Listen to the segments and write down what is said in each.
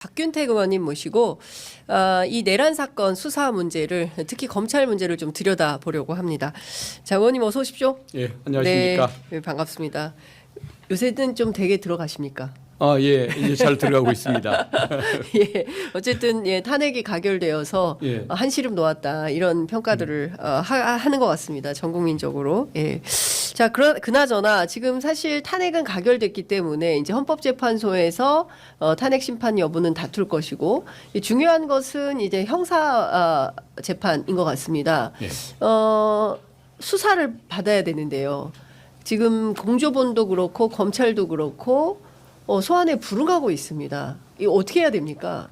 박균택 의원님 모시고 어, 이 내란 사건 수사 문제를 특히 검찰 문제를 좀 들여다 보려고 합니다. 자 의원님 어서 오십시오. 예, 안녕하십니까. 네, 네, 반갑습니다. 요새는 좀 되게 들어가십니까? 아, 예, 이제 잘 들어가고 있습니다. 예, 어쨌든 예, 탄핵이 가결되어서 예. 어, 한시름 놓았다 이런 평가들을 어, 하, 하는 것 같습니다. 전 국민적으로. 예. 자, 그러, 그나저나 지금 사실 탄핵은 가결됐기 때문에 이제 헌법재판소에서 어, 탄핵 심판 여부는 다툴 것이고 이 중요한 것은 이제 형사 어, 재판인 것 같습니다. 예. 어, 수사를 받아야 되는데요. 지금 공조본도 그렇고 검찰도 그렇고 어, 소환에 불응하고 있습니다. 이거 어떻게 해야 됩니까?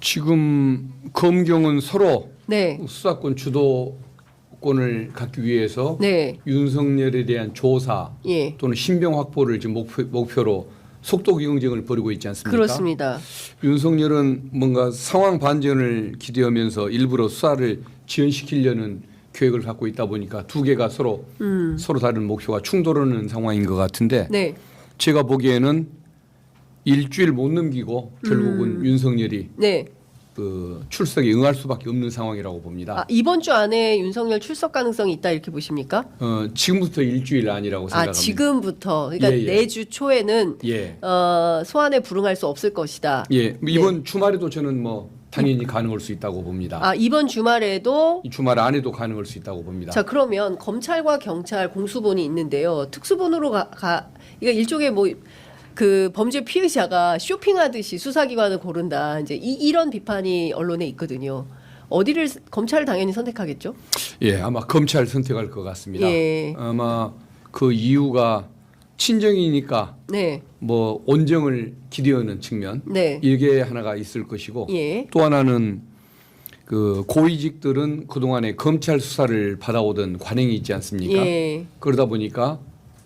지금 검경은 서로 네, 수사권 주도권을 갖기 위해서 네, 윤석열에 대한 조사 예, 또는 신병 확보를 지금 목표, 목표 로 속도 경쟁을 벌이고 있지 않습니까? 그렇습니다. 윤석열은 뭔가 상황 반전을 기대하면서 일부러 수사를 지연시키려는 계획을 갖고 있다 보니까 두 개가 서로 음, 서로 다른 목표가 충돌하는 상황인 것 같은데 네, 제가 보기에는 일주일 못 넘기고 결국은 음. 윤석열이 네. 그 출석에 응할 수밖에 없는 상황이라고 봅니다. 아, 이번 주 안에 윤석열 출석 가능성이 있다 이렇게 보십니까? 어, 지금부터 일주일 아니라고 생각합니다. 아, 지금부터 그러니까 예, 예. 내주 초에는 예. 어, 소환에 불응할 수 없을 것이다. 예. 이번 주말에도 저는 뭐 당연히 가능할 수 있다고 봅니다. 아, 이번 주말에도 이 주말 안에도 가능할 수 있다고 봅니다. 자 그러면 검찰과 경찰 공수본이 있는데요. 특수본으로 가, 가 이거 일종의 뭐 그 범죄 피의자가 쇼핑하듯이 수사기관을 고른다. 이제 이, 이런 비판이 언론에 있거든요. 어디를 검찰을 당연히 선택하겠죠? 예, 아마 검찰 선택할 것 같습니다. 예. 아마 그 이유가 친정이니까 네, 뭐 온정을 기대하는 측면 네, 이게 하나가 있을 것이고 예, 또 하나는 그 고위직들은 그동안에 검찰 수사를 받아오던 관행이 있지 않습니까? 예, 그러다 보니까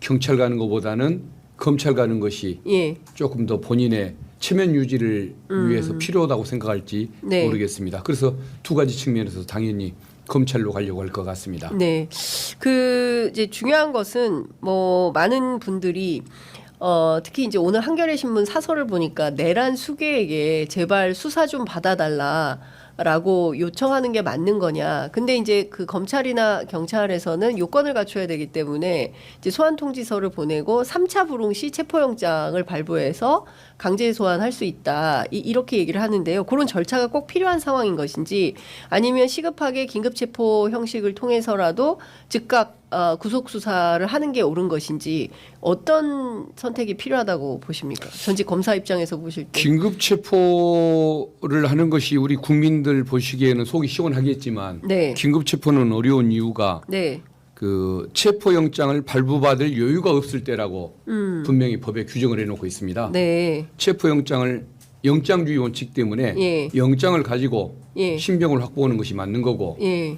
경찰 가는 것보다는 검찰 가는 것이 예. 조금 더 본인의 체면 유지를 위해서 필요하다고 생각할지 음. 네. 모르겠습니다. 그래서 두 가지 측면에서 당연히 검찰로 가려고 할 것 같습니다. 네. 그 이제 중요한 것은 뭐 많은 분들이 어 특히 이제 오늘 한겨레 신문 사설을 보니까 내란 수계에게 제발 수사 좀 받아달라. 라고 요청하는 게 맞는 거냐. 근데 이제 그 검찰이나 경찰에서는 요건을 갖춰야 되기 때문에 이제 소환 통지서를 보내고 3차 불응 시 체포영장을 발부해서 강제 소환할 수 있다. 이, 이렇게 얘기를 하는데요. 그런 절차가 꼭 필요한 상황인 것인지 아니면 시급하게 긴급 체포 형식을 통해서라도 즉각 어, 구속 수사를 하는 게 옳은 것인지 어떤 선택이 필요하다고 보십니까? 전직 검사 입장에서 보실 때. 긴급 체포를 하는 것이 우리 국민들 보시기에는 속이 시원하겠지만 네. 긴급 체포는 어려운 이유가 네. 그 체포 영장을 발부받을 여유가 없을 때라고 음. 분명히 법에 규정을 해놓고 있습니다. 네. 체포 영장을 영장주의 원칙 때문에 예. 영장을 가지고 예. 신병을 확보하는 것이 맞는 거고 예.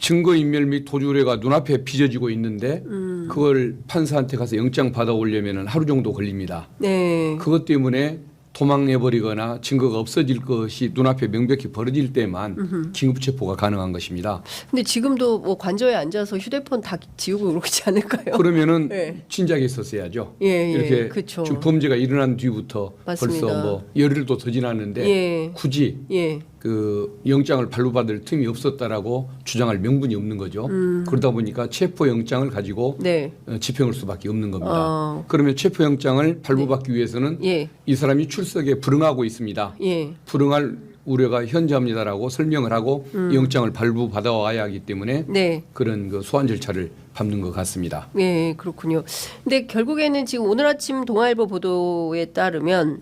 증거 인멸 및 도주 의뢰가 눈앞에 빚어지고 있는데 음. 그걸 판사한테 가서 영장 받아오려면 하루 정도 걸립니다. 네. 그것 때문에 도망해 버리거나 증거가 없어질 것이 눈앞에 명백히 벌어질 때만 긴급 체포가 가능한 것입니다. 근데 지금도 뭐 관저에 앉아서 휴대폰 다 지우고 그러지 않을까요? 그러면은 네. 진작에 있었어야죠. 예, 예. 이렇게 그쵸. 지금 범죄가 일어난 뒤부터 맞습니다. 벌써 뭐 열흘도 더 지났는데 예. 굳이 예. 그 영장을 발부받을 틈이 없었다라고 주장할 명분이 없는 거죠. 음. 그러다 보니까 체포 영장을 가지고 네. 어, 집행할 수밖에 없는 겁니다. 어. 그러면 체포 영장을 발부받기 위해서는 예. 이 사람이 출석에 불응하고 있습니다. 예. 불응할 우려가 현저합니다라고 설명을 하고 음. 영장을 발부받아 와야 하기 때문에 네. 그런 그 소환 절차를 밟는 것 같습니다. 예, 그렇군요. 근데 결국에는 지금 오늘 아침 동아일보 보도에 따르면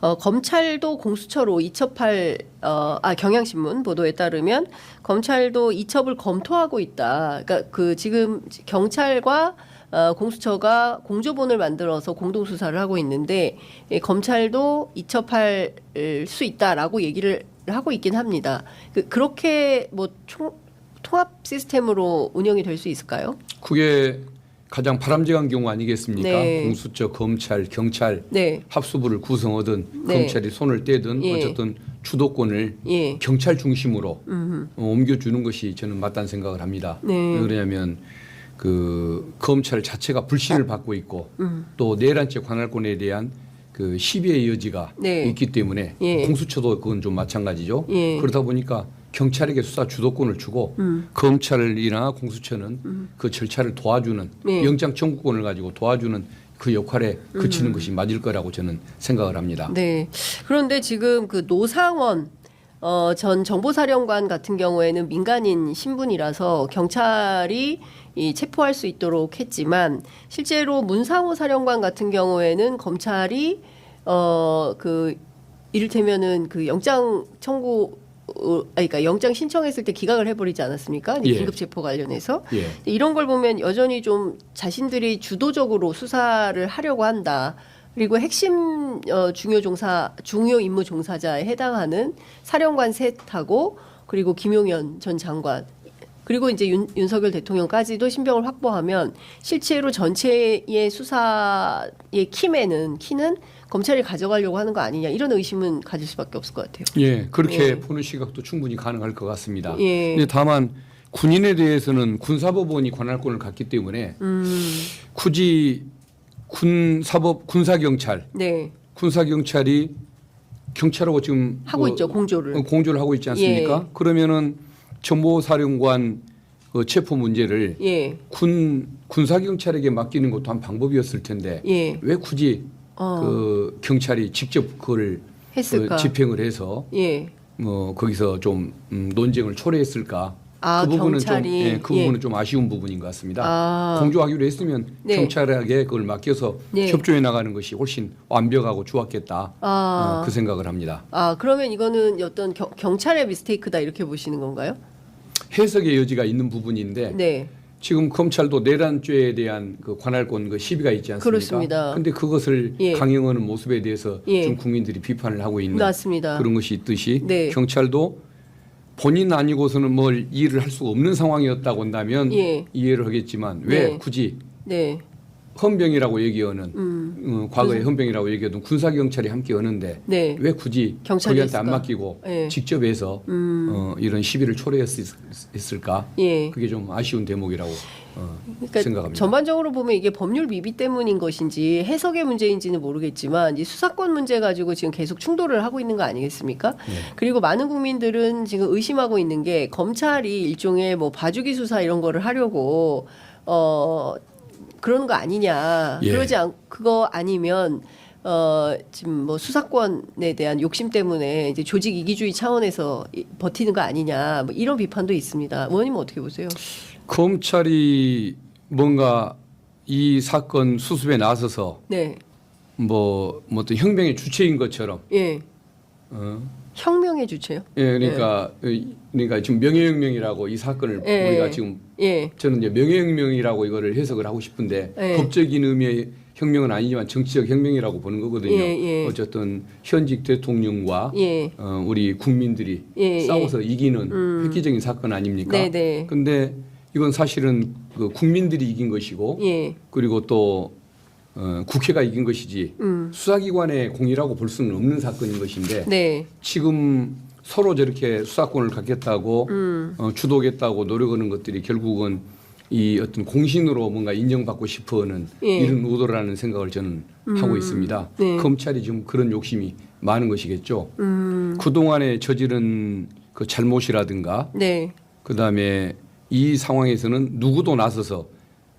어, 검찰도 공수처로 이첩할 어, 아 경향신문 보도에 따르면 검찰도 이첩을 검토하고 있다. 그러니까 그 지금 경찰과 어, 공수처가 공조본을 만들어서 공동 수사를 하고 있는데 예, 검찰도 이첩할 수 있다라고 얘기를 하고 있긴 합니다. 그, 그렇게 뭐 총, 통합 시스템으로 운영이 될 수 있을까요? 그게 가장 바람직한 경우 아니겠습니까? 네. 공수처, 검찰, 경찰 네, 합수부를 구성하든 네. 검찰이 손을 떼든 예. 어쨌든 주도권을 예, 경찰 중심으로 음, 어, 옮겨주는 것이 저는 맞다는 생각을 합니다. 네. 왜 그러냐면 그 검찰 자체가 불신을 받고 있고 음. 또 내란죄 관할권에 대한 그그 시비의 여지가 네. 있기 때문에 예. 공수처도 그건 좀 마찬가지죠. 예. 그러다 보니까 경찰에게 수사 주도권을 주고 음. 검찰이나 공수처는 그 절차를 도와주는 네. 영장 청구권을 가지고 도와주는 그 역할에 그치는 것이 맞을 거라고 저는 생각을 합니다. 음. 네. 그런데 지금 그 노상원 어, 전 정보사령관 같은 경우에는 민간인 신분이라서 경찰이 이 체포할 수 있도록 했지만 실제로 문상호 사령관 같은 경우에는 검찰이 어 그 이를테면은 그 영장 청구 그러니까 영장 신청했을 때 기각을 해버리지 않았습니까? 예. 긴급 체포 관련해서 예. 이런 걸 보면 여전히 좀 자신들이 주도적으로 수사를 하려고 한다. 그리고 핵심 어, 중요 종사 중요 임무 종사자에 해당하는 사령관 셋하고 그리고 김용현 전 장관 그리고 이제 윤, 윤석열 대통령까지도 신병을 확보하면 실제로 전체의 수사의 키맨은 키는 검찰이 가져가려고 하는 거 아니냐 이런 의심은 가질 수밖에 없을 것 같아요. 예, 그렇게 예. 보는 시각도 충분히 가능할 것 같습니다. 예. 근데 다만 군인에 대해서는 군사법원이 관할권을 갖기 때문에 음, 굳이 군사법 군사경찰 네 군사경찰이 경찰하고 지금 하고 뭐 있죠 공조를. 어, 공조를 하고 있지 않습니까? 예. 그러면은 정보사령관 그 체포 문제를 예, 군 군사경찰에게 맡기는 것도 한 방법이었을 텐데 예, 왜 굳이 어, 그 경찰이 직접 그걸 했을까? 어, 집행을 해서 예. 뭐 거기서 좀 음, 논쟁을 초래했을까? 아, 그 부분은 경찰이? 좀 예, 그 예. 부분은 좀 아쉬운 부분인 것 같습니다. 아. 공조하기로 했으면 네. 경찰에게 그걸 맡겨서 네. 협조해 나가는 것이 훨씬 완벽하고 좋았겠다. 아. 어, 그 생각을 합니다. 아 그러면 이거는 어떤 경, 경찰의 미스테이크다 이렇게 보시는 건가요? 해석의 여지가 있는 부분인데 네. 지금 검찰도 내란죄에 대한 그 관할권 그 시비가 있지 않습니까? 그렇습니다. 근데 그것을 예. 강행하는 모습에 대해서 예. 좀 국민들이 비판을 하고 있는 맞습니다. 그런 것이 있듯이 네. 경찰도 본인 아니고서는 뭘 이해를 할 수가 없는 상황이었다고 한다면 예. 이해를 하겠지만 왜 네. 굳이 네. 헌병이라고 얘기하는 음. 어, 과거에 헌병이라고 얘기하던 군사 경찰이 함께 하는데 네. 왜 굳이 경찰이 거기한테 안? 맡기고 예. 직접 해서 음. 어, 이런 시비를 초래했을까? 예. 그게 좀 아쉬운 대목이라고 어, 그러니까 생각합니다. 전반적으로 보면 이게 법률 미비 때문인 것인지 해석의 문제인지는 모르겠지만 이 수사권 문제 가지고 지금 계속 충돌을 하고 있는 거 아니겠습니까? 네. 그리고 많은 국민들은 지금 의심하고 있는 게 검찰이 일종의 뭐 봐주기 수사 이런 거를 하려고 어 그러는 거 아니냐. 예. 그러지 않 그거 아니면 어 지금 뭐 수사권에 대한 욕심 때문에 이제 조직 이기주의 차원에서 이- 버티는 거 아니냐. 뭐 이런 비판도 있습니다. 의원님은 어떻게 보세요? 검찰이 뭔가 이 사건 수습에 나서서 네. 뭐, 뭐 어떤 혁명의 주체인 것처럼 예. 어, 혁명의 주체요? 예, 그러니까 그러니까 지금 명예혁명이라고 이 사건을 예. 우리가 지금 예. 저는 이제 명예혁명이라고 이거를 해석을 하고 싶은데 예. 법적인 의미의 혁명은 아니지만 정치적 혁명이라고 보는 거거든요. 예, 예. 어쨌든 현직 대통령과 예. 어, 우리 국민들이 예, 싸워서 이기는 음. 획기적인 사건 아닙니까? 네, 네. 근데 이건 사실은 그 국민들이 이긴 것이고 예. 그리고 또 어, 국회가 이긴 것이지 음. 수사기관의 공이라고 볼 수는 없는 사건인 것인데 네. 지금 서로 저렇게 수사권을 갖겠다고 음. 어, 주도하겠다고 노력하는 것들이 결국은 이 어떤 공신으로 뭔가 인정받고 싶어하는 예. 이런 의도라는 생각을 저는 하고 있습니다. 네. 검찰이 지금 그런 욕심이 많은 것이겠죠. 음. 그동안에 저지른 그 잘못이라든가 네. 그다음에 이 상황에서는 누구도 나서서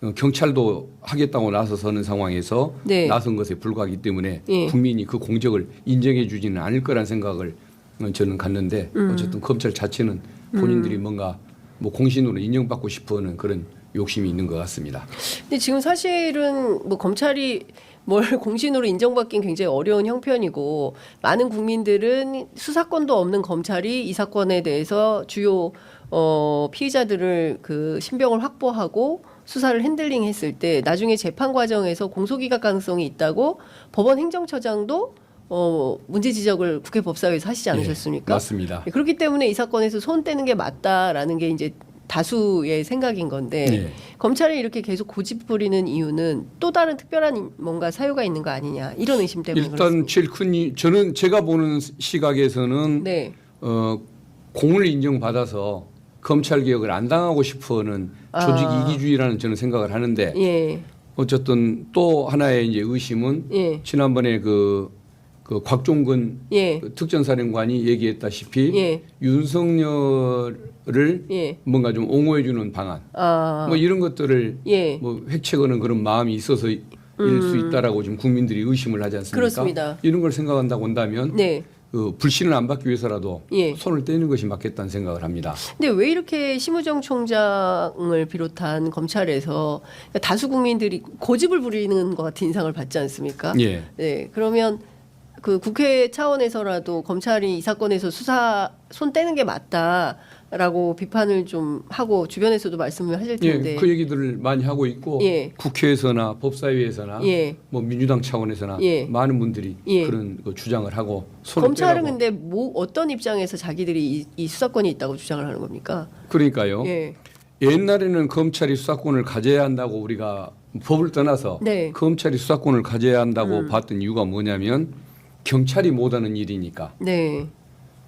어, 경찰도 하겠다고 나서서는 상황에서 네. 나선 것에 불과하기 때문에 예. 국민이 그 공적을 인정해 주지는 않을 거란 생각을 어, 저는 갖는데 음. 어쨌든 검찰 자체는 본인들이 뭔가 뭐 공신으로 인정받고 싶어하는 그런 욕심이 있는 것 같습니다. 근데 지금 사실은 뭐 검찰이 뭘 공신으로 인정받긴 굉장히 어려운 형편이고 많은 국민들은 수사권도 없는 검찰이 이 사건에 대해서 주요 어 피의자들을 그 신병을 확보하고 수사를 핸들링 했을 때 나중에 재판 과정에서 공소기각 가능성이 있다고 법원 행정처장도 어 문제 지적을 국회 법사위에서 하시지 않으셨습니까? 예, 맞습니다. 그렇기 때문에 이 사건에서 손 떼는 게 맞다라는 게 이제 다수의 생각인 건데 예. 검찰이 이렇게 계속 고집 부리는 이유는 또 다른 특별한 뭔가 사유가 있는 거 아니냐 이런 의심 때문에 일단 그렇습니다. 제일 큰 이- 저는 제가 보는 시각에서는 네, 어, 공을 인정받아서 검찰 개혁을 안 당하고 싶어하는 조직 아. 이기주의라는 저는 생각을 하는데 예, 어쨌든 또 하나의 이제 의심은 예. 지난번에 그, 그 곽종근 예. 그 특전사령관이 얘기했다시피 예. 윤석열을 예. 뭔가 좀 옹호해주는 방안 아. 뭐 이런 것들을 예. 뭐 획책하는 그런 마음이 있어서 일수 있다라고 지금 국민들이 의심을 하지 않습니까? 음. 그렇습니다. 이런 걸 생각한다고 한다면 네. 그 불신을 안 받기 위해서라도 예. 손을 떼는 것이 맞겠다는 생각을 합니다. 근데 왜 이렇게 심우정 총장을 비롯한 검찰에서 다수 국민들이 고집을 부리는 것 같은 인상을 받지 않습니까? 예. 네. 그러면 그 국회 차원에서라도 검찰이 이 사건에서 수사 손 떼는 게 맞다라고 비판을 좀 하고 주변에서도 말씀을 하실 텐데. 예, 그 얘기들을 많이 하고 있고 예. 국회에서나 법사위에서나 예. 뭐 민주당 차원에서나 예. 많은 분들이 예. 그런 그 주장을 하고 손을 검찰은 떼라고. 근데 뭐 어떤 입장에서 자기들이 이, 이 수사권이 있다고 주장을 하는 겁니까? 그러니까요. 예. 옛날에는 검찰이 수사권을 가져야 한다고 우리가 법을 떠나서 네. 검찰이 수사권을 가져야 한다고 봤던 이유가 뭐냐면 경찰이 못하는 일이니까 네.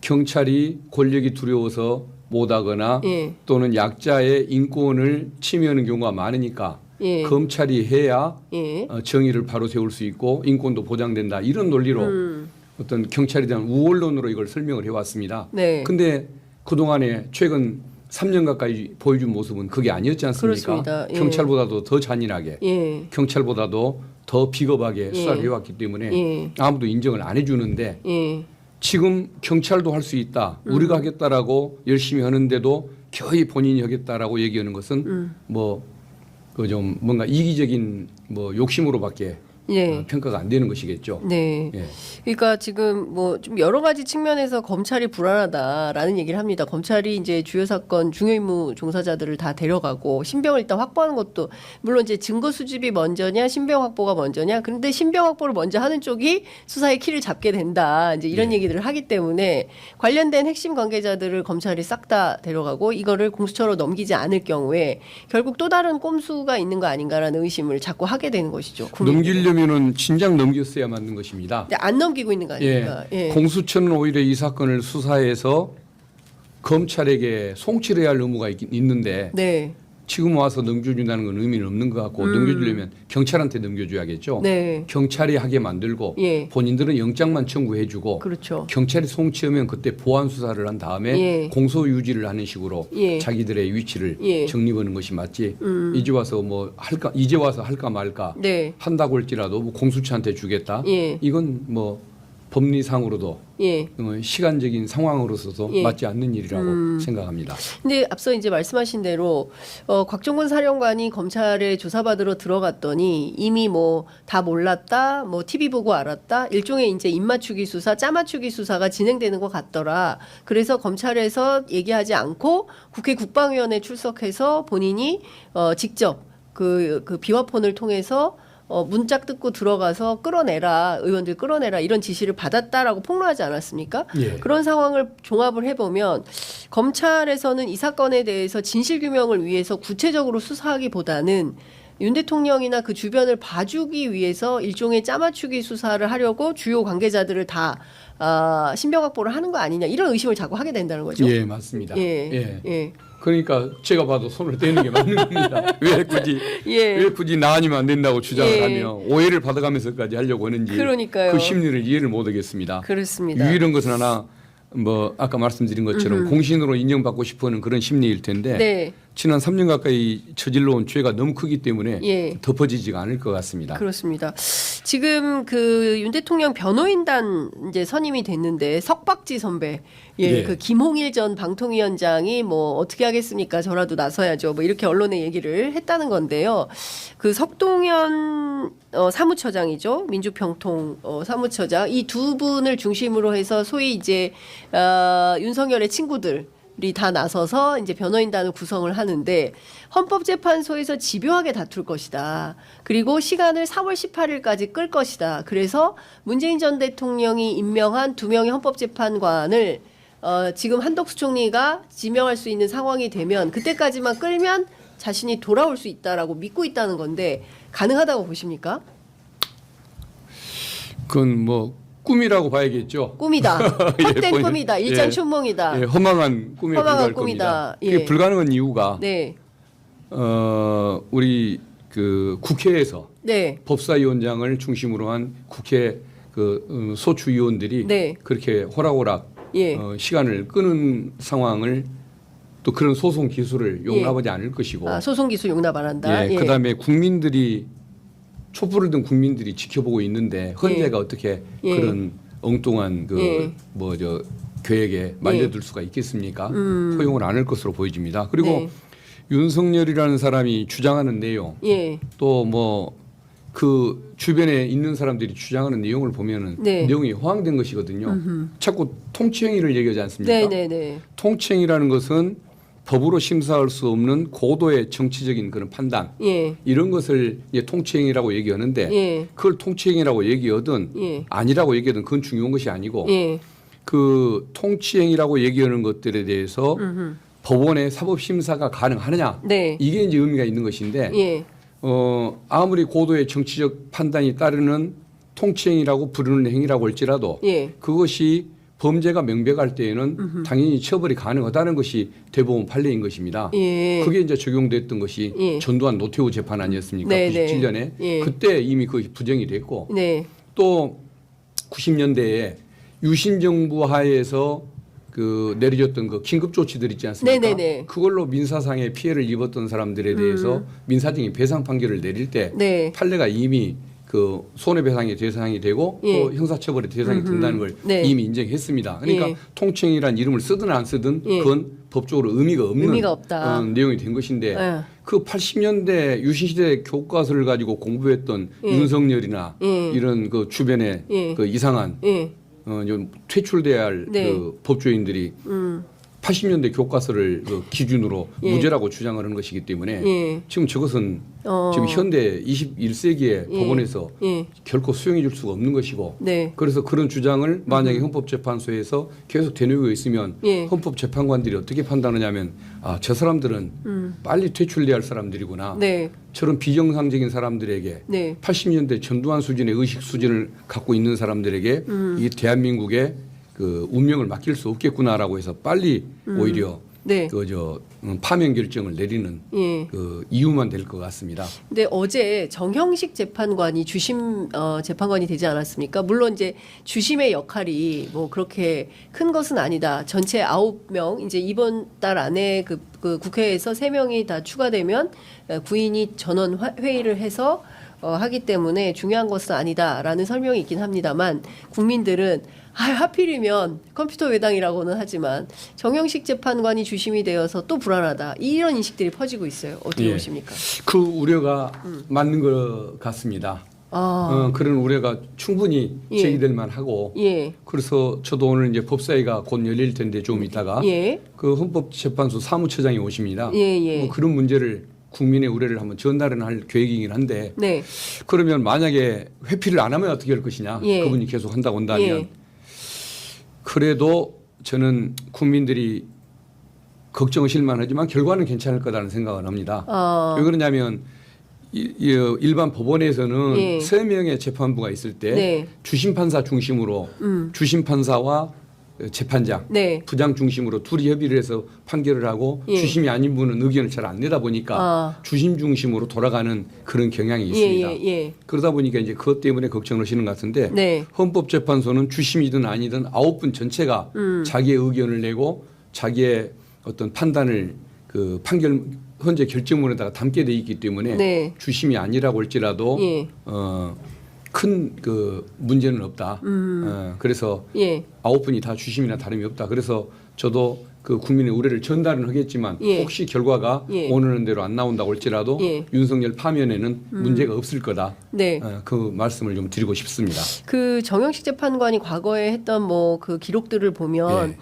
경찰이 권력이 두려워서 못하거나 예. 또는 약자의 인권을 침해하는 경우가 많으니까 예. 검찰이 해야 예. 어, 정의를 바로 세울 수 있고 인권도 보장된다 이런 논리로 음. 어떤 경찰에 대한 우월론으로 이걸 설명을 해왔습니다. 네. 근데 그 동안에 최근 3년 가까이 보여준 모습은 그게 아니었지 않습니까? 예. 경찰보다도 더 잔인하게, 예. 경찰보다도 더 비겁하게 예. 수사를 해왔기 때문에 예. 아무도 인정을 안 해주는데 예. 지금 경찰도 할 수 있다, 음. 우리가 하겠다라고 열심히 하는데도 거의 본인이 하겠다라고 얘기하는 것은 음. 뭐그 좀 뭔가 이기적인 뭐 욕심으로밖에 예. 어, 평가가 안 되는 것이겠죠. 네. 예. 그러니까 지금 뭐 좀 여러 가지 측면에서 검찰이 불안하다라는 얘기를 합니다. 검찰이 이제 주요 사건 중요 임무 종사자들을 다 데려가고 신병을 일단 확보하는 것도 물론 이제 증거 수집이 먼저냐 신병 확보가 먼저냐 그런데 신병 확보를 먼저 하는 쪽이 수사의 키를 잡게 된다. 이제 이런 예. 얘기들을 하기 때문에 관련된 핵심 관계자들을 검찰이 싹 다 데려가고 이거를 공수처로 넘기지 않을 경우에 결국 또 다른 꼼수가 있는 거 아닌가라는 의심을 자꾸 하게 되는 것이죠. 넘기려 면은 진작 넘겼어야 맞는 것입니다. 근데 안 넘기고 있는 거 아닙니까? 예. 공수처는 오히려 이 사건을 수사해서 검찰에게 송치해야 할 의무가 있, 있는데 네. 지금 와서 넘겨준다는 건 의미는 없는 것 같고 넘겨주려면 경찰한테 넘겨줘야겠죠. 음. 네. 경찰이 하게 만들고 예. 본인들은 영장만 청구해주고 그렇죠. 경찰이 송치하면 그때 보안 수사를 한 다음에 예. 공소 유지를 하는 식으로 예. 자기들의 위치를 예. 음. 정립하는 것이 맞지. 이제 와서 뭐 할까 이제 와서 할까 말까 네. 한다고 할지라도 뭐 공수처한테 주겠다. 예. 이건 뭐 법리상으로도 예. 어, 시간적인 상황으로서도 예. 맞지 않는 일이라고 음. 생각합니다. 근데 앞서 이제 말씀하신 대로 어, 곽종근 사령관이 검찰에 조사받으러 들어갔더니 이미 뭐 다 몰랐다, 뭐 TV 보고 알았다, 일종의 이제 입맞추기 수사, 짜맞추기 수사가 진행되는 것 같더라. 그래서 검찰에서 얘기하지 않고 국회 국방위원회 출석해서 본인이 어, 직접 그, 그 비화폰을 통해서 어, 문짝 듣고 들어가서 끌어내라, 의원들 끌어내라 이런 지시를 받았다라고 폭로하지 않았습니까? 예. 그런 상황을 종합을 해보면 검찰에서는 이 사건에 대해서 진실 규명을 위해서 구체적으로 수사하기보다는 윤 대통령이나 그 주변을 봐주기 위해서 일종의 짜맞추기 수사를 하려고 주요 관계자들을 다 아, 신병 확보를 하는 거 아니냐 이런 의심을 자꾸 하게 된다는 거죠. 예, 맞습니다. 예. 예. 예. 그러니까 제가 봐도 손을 떼는 게 맞는 겁니다. 왜 굳이 예. 왜 굳이 나 아니면 안 된다고 주장을 예. 하며 오해를 받아가면서까지 하려고 하는지 그러니까요. 그 심리를 이해를 못 하겠습니다. 그렇습니다. 유일한 것은 하나 뭐 아까 말씀드린 것처럼 공신으로 인정받고 싶어하는 그런 심리일 텐데 네. 지난 3년 가까이 저질러 온 죄가 너무 크기 때문에 예. 덮어지지가 않을 것 같습니다. 그렇습니다. 지금 그 윤 대통령 변호인단 이제 선임이 됐는데 석박지 선배, 예, 예. 그 김홍일 전 방통위원장이 뭐 어떻게 하겠습니까? 저라도 나서야죠. 뭐 이렇게 언론에 얘기를 했다는 건데요. 그 석동현 어, 사무처장이죠. 민주평통 어, 사무처장 이 두 분을 중심으로 해서 소위 이제 어, 윤석열의 친구들. 이다 나서서 이제 변호인단을 구성을 하는데 헌법재판소에서 집요하게 다툴 것이다. 그리고 시간을 4월 18일까지 끌 것이다. 그래서 문재인 전 대통령이 임명한 두 명의 헌법재판관을 어, 지금 한덕수 총리가 지명할 수 있는 상황이 되면 그때까지만 끌면 자신이 돌아올 수 있다라고 믿고 있다는 건데 가능하다고 보십니까? 그건 뭐 꿈이라고 봐야겠죠. 꿈이다. 헛된 본- 꿈이다. 예. 일장춘몽이다. 예, 허망한 꿈에 허망한 불과할 꿈이다. 겁니다. 예. 그게 불가능한 이유가 네. 어, 우리 그 국회에서 네. 법사위원장을 중심으로 한 국회 그 어, 소추위원들이 네. 그렇게 호락호락 예. 어, 시간을 끄는 상황을 또 그런 소송 기술을 용납하지 않을 것이고 아, 소송 기술 용납 안 한다. 예, 그다음에 국민들이 촛불을 든 국민들이 지켜보고 있는데 헌재가 어떻게 예. 그런 엉뚱한 그 예. 뭐저 계획에 말려들 수가 있겠습니까? 음. 허용을 안 할 것으로 보여집니다. 그리고 네. 윤석열이라는 사람이 주장하는 내용 예. 또뭐 그 주변에 있는 사람들이 주장하는 내용을 보면은 네. 내용이 허황된 것이거든요. 자꾸 통치행위를 얘기하지 않습니까? 네, 네, 네. 통치행위라는 것은 법으로 심사할 수 없는 고도의 정치적인 그런 판단 예. 이런 것을 이제 통치행위라고 얘기하는데 예. 그걸 통치행위라고 얘기하든 예. 아니라고 얘기하든 그건 중요한 것이 아니고 예. 그 통치행위라고 얘기하는 것들에 대해서 음흠. 법원의 사법 심사가 가능하느냐 네. 이게 이제 의미가 있는 것인데 예. 어 아무리 고도의 정치적 판단이 따르는 통치행위라고 부르는 행위라고 할지라도 예. 그것이 범죄가 명백할 때에는 당연히 처벌이 가능하다는 것이 대법원 판례인 것입니다. 예. 그게 이제 적용됐던 것이 예. 전두환 노태우 재판 아니었습니까? 네, 네. 97년에 예. 그때 이미 그 부정이 됐고 네. 또 90년대에 유신 정부 하에서 그 내려졌던 그 긴급 조치들 있지 않습니까? 네네네. 그걸로 민사상의 피해를 입었던 사람들에 대해서 민사적인 배상 판결을 내릴 때 음. 네. 판례가 이미 그 손해배상의 대상이 되고 예. 또 형사처벌의 대상이 된다는 걸 네. 이미 인정했습니다. 그러니까 예. 통칭이란 이름을 쓰든 안 쓰든 예. 그건 법적으로 의미가 없는 의미가 없다. 어, 내용이 된 것인데 예. 그 80년대 유신시대 교과서를 가지고 공부했던 예. 윤석열이나 예. 이런 그 주변에 예. 그 이상한 예. 어, 좀 퇴출돼야 할 네. 그 법조인들이 음. 80년대 교과서를 그 기준으로 예. 무죄라고 주장하는 것이기 때문에 예. 지금 저것은 어. 지금 현대 21세기의 예. 법원에서 예. 결코 수용해 줄 수가 없는 것이고 네. 그래서 그런 주장을 만약에 헌법재판소에서 계속 되뇌고 있으면 예. 헌법재판관들이 어떻게 판단하냐면 아 저 사람들은 빨리 퇴출돼야 할 사람들이구나 음. 네. 저런 비정상적인 사람들에게 네. 80년대 전두환 수준의 의식 수준을 갖고 있는 사람들에게 음. 이 대한민국의 그 운명을 맡길 수 없겠구나라고 해서 빨리 오히려 음. 네. 그저 파면 결정을 내리는 예. 그 이유만 될 것 같습니다. 근데 어제 정형식 재판관이 주심 어, 재판관이 되지 않았습니까? 물론 이제 주심의 역할이 뭐 그렇게 큰 것은 아니다. 전체 아홉 명 이제 이번 달 안에 그, 그 국회에서 세 명이 다 추가되면 어, 구인이 전원 화- 회의를 해서 어, 하기 때문에 중요한 것은 아니다라는 설명이 있긴 합니다만 국민들은 아, 하필이면 컴퓨터 외당이라고는 하지만 정형식 재판관이 주심이 되어서 또 불안하다 이런 인식들이 퍼지고 있어요. 어떻게 예. 보십니까? 그 우려가 맞는 것 같습니다. 아, 어, 그런 우려가 충분히 예. 제기될 만하고 예, 그래서 저도 오늘 이제 법사위가 곧 열릴 텐데 좀 이따가 예, 그 헌법재판소 사무처장이 오십니다. 예, 예. 뭐 그런 문제를 국민의 우려를 한번 전달은 할 계획이긴 한데 네, 그러면 만약에 회피를 안 하면 어떻게 할 것이냐 예. 그분이 계속 한다고 한다면 예. 그래도 저는 국민들이 걱정하실 만 하지만 결과는 괜찮을 거라는 생각을 합니다. 아, 왜 그러냐면 이- 이 일반 법원에서는 예. 세 명의 재판부가 있을 때 네. 주심 판사 중심으로 음. 주심 판사와 재판장 네, 부장 중심으로 둘이 협의를 해서 판결을 하고 예. 주심이 아닌 분은 의견을 잘 안 내다 보니까 아. 주심 중심으로 돌아가는 그런 경향이 예, 있습니다. 예, 예, 그러다 보니까 이제 그것 때문에 걱정을 하시는 것 같은데 네, 헌법재판소는 주심이든 아니든 아홉 분 전체가 음. 자기의 의견을 내고 자기의 어떤 판단을 그 판결 현재 결정문에다가 담게 돼 있기 때문에 네. 주심이 아니라고 할지라도 예, 어 큰 그 문제는 없다. 음. 어, 그래서 예, 아홉 분이 다 주심이나 다름이 없다. 그래서 저도 그 국민의 우려를 전달은 하겠지만 예. 혹시 결과가 예. 원하는 대로 안 나온다고 할지라도 예. 음. 윤석열 파면에는 문제가 없을 거다. 네. 어, 그 말씀을 좀 드리고 싶습니다. 그 정영식 재판관이 과거에 했던 뭐 그 기록들을 보면 예.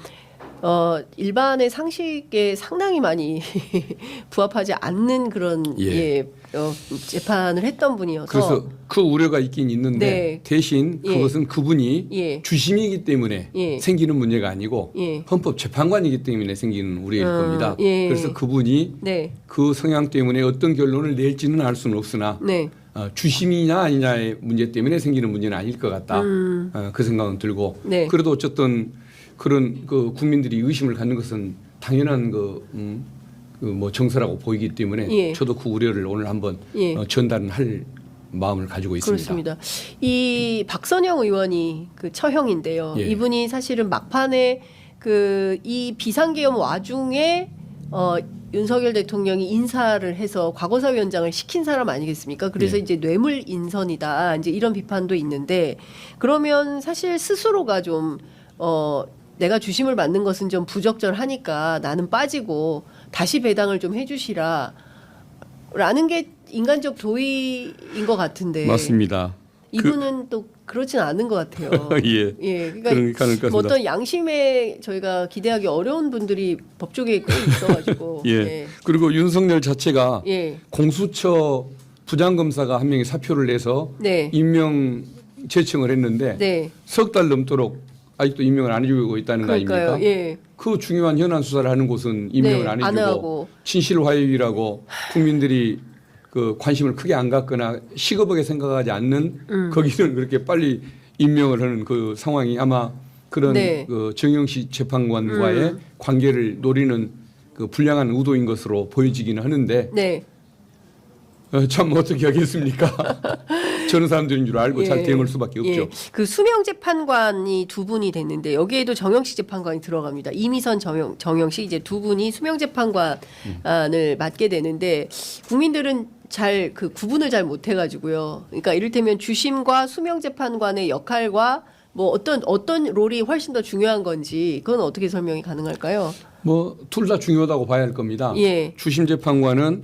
어 일반의 상식에 상당히 많이 부합하지 않는 그런 예. 예, 어, 재판을 했던 분이어서 그래서 그 우려가 있긴 있는데 네. 대신 예. 그것은 그분이 예. 주심이기 때문에 예. 생기는 문제가 아니고 예. 헌법재판관이기 때문에 생기는 우려일 음, 겁니다. 예. 그래서 그분이 네, 그 성향 때문에 어떤 결론을 낼지는 알 수는 없으나 네, 어, 주심이냐 아니냐의 문제 때문에 생기는 문제는 아닐 것 같다. 음. 어, 그 생각은 들고 네. 그래도 어쨌든 그런 그 국민들이 의심을 갖는 것은 당연한 그, 음, 그 뭐 정서라고 보이기 때문에 예. 저도 그 우려를 오늘 한번 예. 어, 전달은 할 마음을 가지고 있습니다. 그렇습니다. 이 박선영 의원이 그 처형인데요. 예. 이분이 사실은 막판에 그 이 비상계엄 와중에 어 윤석열 대통령이 인사를 해서 과거사위원장을 시킨 사람 아니겠습니까? 그래서 예. 이제 뇌물 인선이다. 이제 이런 비판도 있는데 그러면 사실 스스로가 좀 어 내가 주심을 받는 것은 좀 부적절하니까 나는 빠지고 다시 배당을 좀 해주시라. 라는 게 인간적 도의인 것 같은데 맞습니다. 이분은 또 그렇진 않은 것 같아요. 예. 예, 그러니까 뭐. 어떤 양심에 저희가 기대하기 어려운 분들이 법조계에 꽤 있어가지고 예. 그리고 윤석열 자체가 예, 공수처 부장검사가 한 명이 사표를 내서 네, 임명 제청을 했는데 네, 석달 넘도록 아직도 임명을 안 해주고 있다는 거 그러니까요. 아닙니까? 예, 그 중요한 현안 수사를 하는 곳은 임명을 네, 안 안 해주고 하고. 친실화해위라고 국민들이 그 관심을 크게 안 갖거나 시급하게 생각하지 않는 음. 거기는 그렇게 빨리 임명을 하는 그 상황이 아마 그런 네. 그 정영식 재판관과의 관계를 노리는 그 불량한 의도인 것으로 보여지기는 하는데 네, 어, 참 어떻게 하겠습니까? 저런 사람들인 줄 알고 잘 예. 대응할 수밖에 없죠. 예. 그 수명 재판관이 두 분이 됐는데 여기에도 정영식 재판관이 들어갑니다. 이미선 정영 정영식 이제 두 분이 수명 재판관을 맡게 되는데 국민들은 잘 그 구분을 잘 못해가지고요. 그러니까 이를테면 주심과 수명 재판관의 역할과 뭐 어떤 어떤 롤이 훨씬 더 중요한 건지 그건 어떻게 설명이 가능할까요? 뭐 둘 다 중요하다고 봐야 할 겁니다. 예. 주심 재판관은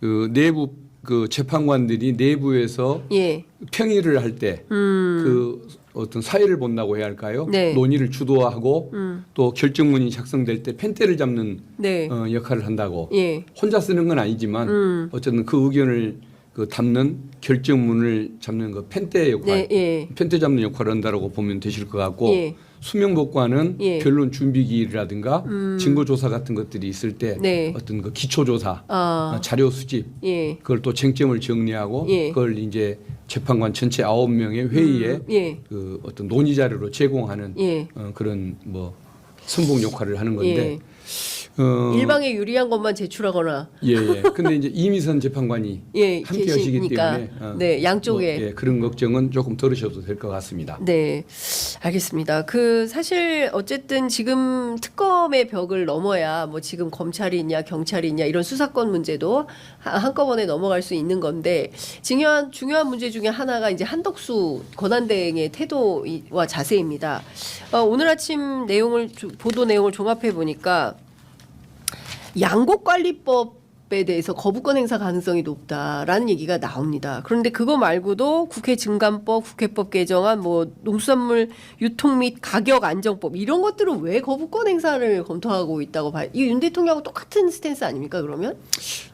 그 내부 그 재판관들이 내부에서 예. 평의를 할 때그 어떤 사회를 본다고 해야 할까요? 음. 네. 논의를 주도하고 음. 또 결정문이 작성될 때 펜대를 잡는 네. 어, 역할을 한다고 예. 혼자 쓰는 건 아니지만 음. 어쨌든 그 의견을 그 담는 결정문을 잡는 그 펜대 역할, 네. 예. 펜대 잡는 역할을 한다라고 보면 되실 것 같고 예. 수명복관은 예. 결론 준비기라든가 증거조사 같은 것들이 있을 때 네. 어떤 그 기초조사, 아. 자료 수집 예. 그걸 또 쟁점을 정리하고 예. 그걸 이제 재판관 전체 아홉 명의 회의에 예. 그 어떤 논의 자료로 제공하는 예. 어, 그런 뭐 선봉 역할을 하는 건데 예. 어, 일방에 유리한 것만 제출하거나 예, 예. 근데 이제 이미선 재판관이 예, 함께 하시기 계시니까. 때문에 어, 네, 양쪽에. 뭐, 예, 그런 걱정은 조금 덜으셔도 될 것 같습니다. 네, 알겠습니다. 그 사실 어쨌든 지금 특검의 벽을 넘어야 뭐 지금 검찰이 있냐 경찰이 있냐 이런 수사권 문제도 하- 한꺼번에 넘어갈 수 있는 건데 중요한 중요한 문제 중에 하나가 이제 한덕수 권한대행의 태도와 자세입니다. 어, 오늘 아침 내용을 조- 보도 내용을 종합해 보니까 양곡관리법 에 대해서 거부권 행사 가능성이 높다라는 얘기가 나옵니다. 그런데 그거 말고도 국회 증감법, 국회법 개정안, 뭐 농수산물 유통 및 가격 안정법 이런 것들은 왜 거부권 행사를 검토하고 있다고 봐요? 이윤 대통령하고 똑같은 스탠스 아닙니까? 그러면?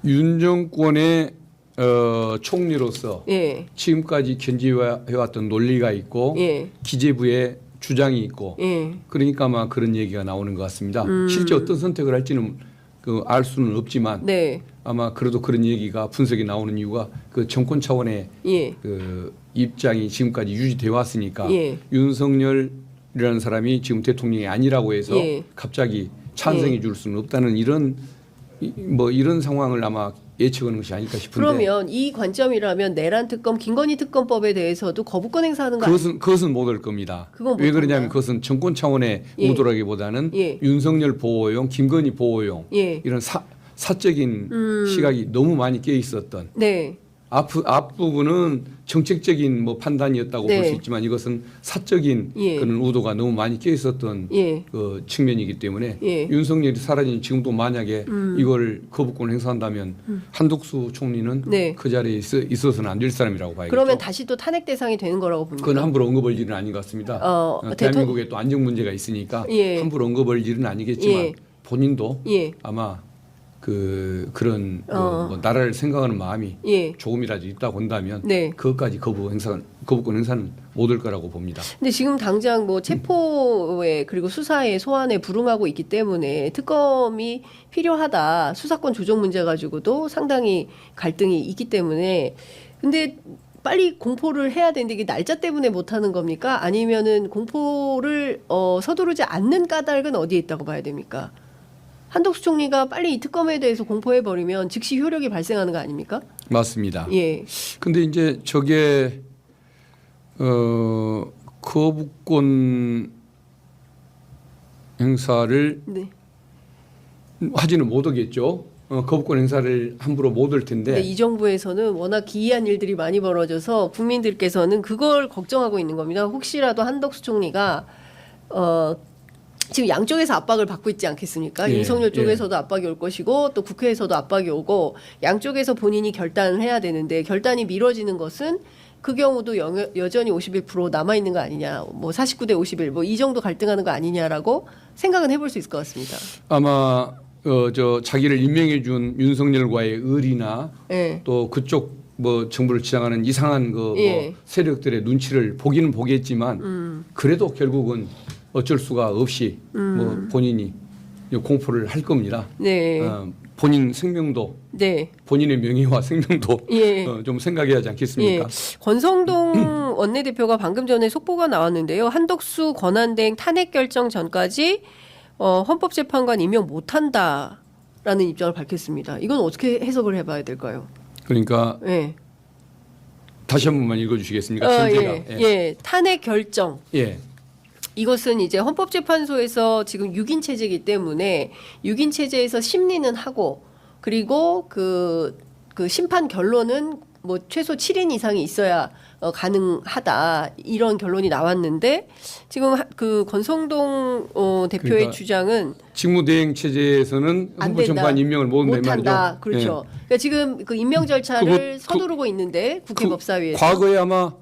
윤 정권의 어, 총리로서 예, 지금까지 견지해왔던 논리가 있고 예, 기재부의 주장이 있고 예, 그러니까 아마 그런 얘기가 나오는 것 같습니다. 음. 실제 어떤 선택을 할지는 그 알 수는 없지만 네, 아마 그래도 그런 얘기가 분석이 나오는 이유가 그 정권 차원의 예, 그 입장이 지금까지 유지되어 왔으니까 예. 윤석열이라는 사람이 지금 대통령이 아니라고 해서 예. 갑자기 찬성해 줄 수는 없다는 이런 이- 뭐 이런 상황을 아마 예측하는 것이 아닐까 싶은데 그러면 이 관점이라면 내란 특검, 김건희 특검법에 대해서도 거부권 행사하는 거 그것은 그것은 못 할 겁니다. 왜 그러냐면. 그것은 정권 차원의 예. 의도라기보다는 예. 윤석열 보호용, 김건희 보호용 예. 이런 사, 사적인 음. 시각이 너무 많이 깨 있었던 네, 앞, 앞부분은 정책적인 뭐 판단이었다고 네. 볼수 있지만 이것은 사적인 예. 그런 의도가 너무 많이 깨 있었던 예, 그 측면이기 때문에 예. 음. 윤석열이 사라진 지금도 만약에 이걸 거부권 행사한다면 한덕수 총리는 네. 그 자리에 있어, 있어 서는 안 될 사람이라고 봐야겠죠. 그러면 다시 또 탄핵 대상이 되는 거라고 봅니다. 그건 함부로 언급할 일은 아닌 것 같습니다. 어, 어, 대한민국에 또 안정 문제가 있으니까 예. 함부로 언급할 일은 아니겠지만 예. 본인도 예, 아마 그 그런 그 어. 뭐 나라를 생각하는 마음이 예. 조금이라도 있다고 한다면 네. 그것까지 거부 행사 거부권 행사는 못 올 거라고 봅니다. 근데 지금 당장 뭐 체포에 그리고 수사에 소환에 불응하고 있기 때문에 특검이 필요하다. 수사권 조정 문제 가지고도 상당히 갈등이 있기 때문에 근데 빨리 공포를 해야 되는데 이게 날짜 때문에 못 하는 겁니까? 아니면은 공포를 어 서두르지 않는 까닭은 어디에 있다고 봐야 됩니까? 한덕수 총리가 빨리 이 특검에 대해서 공포해 버리면 즉시 효력이 발생하는 거 아닙니까? 맞습니다. 예. 근데 이제 저게 어 거부권 행사를 네. 하지는 못하겠죠. 어, 거부권 행사를 함부로 못할 텐데. 근데 이 정부에서는 워낙 기이한 일들이 많이 벌어져서 국민들께서는 그걸 걱정하고 있는 겁니다. 혹시라도 한덕수 총리가 어 지금 양쪽에서 압박을 받고 있지 않겠습니까? 예, 윤석열 쪽에서도 압박이 올 것이고 또 국회에서도 압박이 오고 양쪽에서 본인이 결단을 해야 되는데 결단이 미뤄지는 것은 그 경우도 여, 여전히 51% 남아 있는 거 아니냐, 뭐 49대 51, 뭐 이 정도 갈등하는 거 아니냐라고 생각은 해볼 수 있을 것 같습니다. 아마 어, 저 자기를 임명해 준 윤석열과의 의리나 예. 또 그쪽 뭐 정부를 지향하는 이상한 그 예. 뭐 세력들의 눈치를 보기는 보겠지만 음. 그래도 결국은 어쩔 수가 없이 뭐 본인이 이 공포를 할 겁니다. 네, 어, 본인 생명도 네, 본인의 명예와 생명도 예. 어, 좀 생각해야 하지 않겠습니까? 예. 권성동 원내대표가 방금 전에 속보가 나왔는데요. 한덕수 권한대행 탄핵 결정 전까지 어, 헌법재판관 임명 못한다라는 입장을 밝혔습니다. 이건 어떻게 해석을 해봐야 될까요? 그러니까 예. 다시 한 번만 읽어주시겠습니까? 어, 전제가 예. 예. 탄핵 결정. 예. 이것은 이제 헌법재판소에서 지금 6인 체제이기 때문에 6인 체제에서 심리는 하고 그리고 그, 그 심판 결론은 뭐 최소 7인 이상이 있어야 어, 가능하다 이런 결론이 나왔는데 지금 하- 그 권성동 어, 대표의 그러니까 주장은 직무대행 체제에서는 된다. 임명을 못한다. 그렇죠. 그러니까 지금 그 임명 절차를 그거- 그- 서두르고 있는데 국회 그 법사위에서 과거에 아마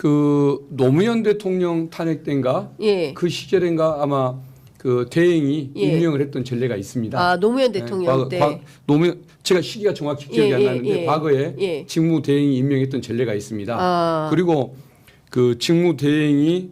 그 노무현 대통령 탄핵된가 예. 그 시절인가 아마 그 대행이 예. 임명을 했던 전례가 있습니다. 아 노무현 예, 대통령 과거- 때 과- 노무현 제가 시기가 정확히 기억이 예, 안 예, 나는데 예. 과거에 예. 직무 대행이 임명했던 전례가 있습니다. 아. 그리고 그 직무 대행이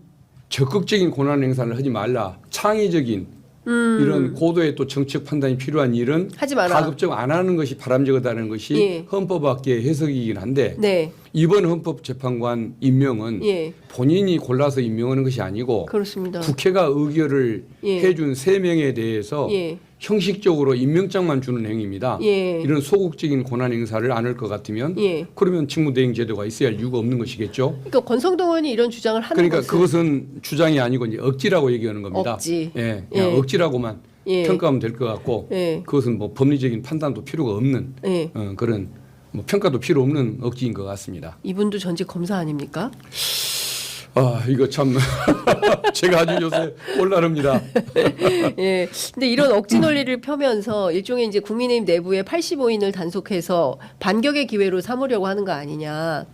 적극적인 권한 행사를 하지 말라. 창의적인 음. 이런 고도의 또 정책 판단이 필요한 일은 하지 마라. 가급적 안 하는 것이 바람직하다는 것이 예. 헌법 학계의 해석이긴 한데 네. 이번 헌법재판관 임명은 예. 본인이 골라서 임명하는 것이 아니고 그렇습니다. 국회가 의결을 예. 해준 세 명에 대해서 예. 형식적으로 임명장만 주는 행위입니다. 예. 이런 소극적인 권한 행사를 안 할 것 같으면 예. 그러면 직무대행 제도가 있어야 할 이유가 없는 것이겠죠. 그러니까 권성동 의원이 이런 주장을 하는 그러니까 것은 그것은 주장이 아니고 이제 억지라고 얘기하는 겁니다. 억지. 예, 그냥 예. 억지라고만 예. 평가하면 될 것 같고 예. 그것은 뭐 법리적인 판단도 필요가 없는 예. 어, 그런 뭐 평가도 필요 없는 억지인 것 같습니다. 이분도 전직 검사 아닙니까? 아 이거 참 제가 아주 요새 곤란합니다. 예. 근데 이런 억지 논리를 펴면서 일종의 이제 국민의힘 내부에 85인을 단속해서 반격의 기회로 삼으려고 하는 거 아니냐.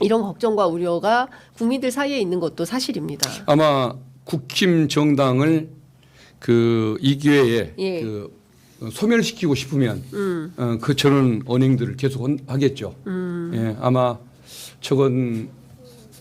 이런 걱정과 우려가 국민들 사이에 있는 것도 사실입니다. 아마 국힘 정당을 그 이 기회에 예. 그 소멸시키고 싶으면 음. 어, 그 저런 언행들을 계속 원- 하겠죠. 음. 예, 아마 저건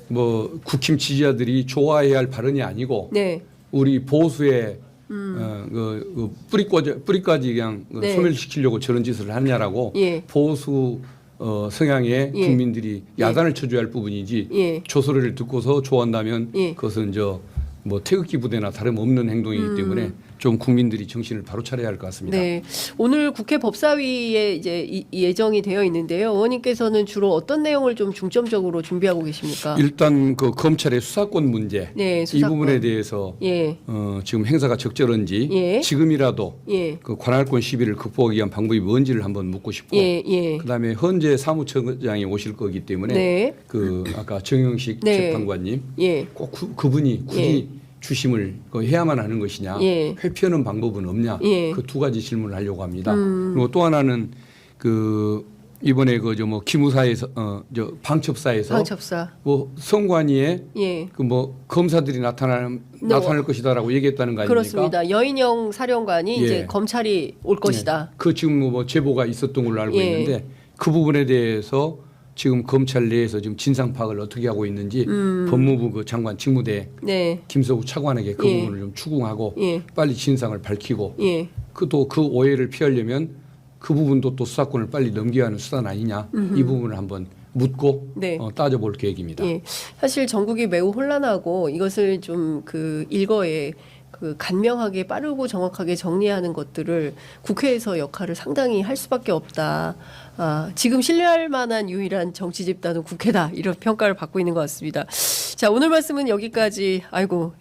뭐 국힘 지지자들이 좋아해야 할 발언이 아니고 네. 우리 보수의 어, 그, 그 뿌리까지 뿌리까지 그냥 그 음. 네. 소멸시키려고 저런 짓을 하냐라고 예. 보수 어, 성향의 예. 국민들이 야단을 쳐줘야 할 부분이지 예. 조소리를 듣고서 좋아한다면 예. 그것은 저 뭐 태극기 부대나 다름없는 행동이기 때문에 좀 국민들이 정신을 바로 차려야 할 것 같습니다. 음. 네. 오늘 국회 법사위에 이제 이- 예정이 되어 있는데요. 의원님께서는 주로 어떤 내용을 좀 중점적으로 준비하고 계십니까? 일단 그 검찰의 수사권 문제 네, 이 수사권. 부분에 대해서 예. 어, 지금 행사가 적절한지 예. 지금이라도 예. 그 관할권 시비를 극복하기 위한 방법이 뭔지를 한번 묻고 싶고 예, 예. 그다음에 헌재 사무처장이 오실 거기 때문에 네. 그 아까 정영식 네. 재판관님 예. 꼭 그, 그분이 굳이 주심을 그 해야만 하는 것이냐 예. 회피하는 방법은 없냐 예. 음. 그두 가지 질문을 하려고 합니다. 그리고 또 하나는 그 이번에 그 저 뭐 기무사에서 어 저 방첩사에서 방첩사. 뭐 성관위에 예. 그 뭐 검사들이 나타날 네, 나타날 것이다라고 얘기했다는 거 아닙니까? 그렇습니다. 여인영 사령관이 예. 이제 검찰이 올 것이다. 네. 그 지금 뭐 제보가 있었던 걸로 알고 예. 있는데 그 부분에 대해서 지금 검찰 내에서 지금 진상 파악을 어떻게 하고 있는지 법무부 그 장관 직무대 네. 김서구 차관에게 그 음. 예. 부분을 좀 추궁하고 예. 빨리 진상을 밝히고 예. 그또 그 오해를 피하려면 그 부분도 또 수사권을 빨리 넘겨야 하는 수단 아니냐 이 부분을 한번 묻고 네. 어, 따져볼 계획입니다. 예. 사실 전국이 매우 혼란하고 이것을 좀 그 일거에 그 간명하게 빠르고 정확하게 정리하는 것들을 국회에서 역할을 상당히 할 수밖에 없다. 아, 지금 신뢰할 만한 유일한 정치 집단은 국회다. 이런 평가를 받고 있는 것 같습니다. 자, 오늘 말씀은 여기까지. 아이고,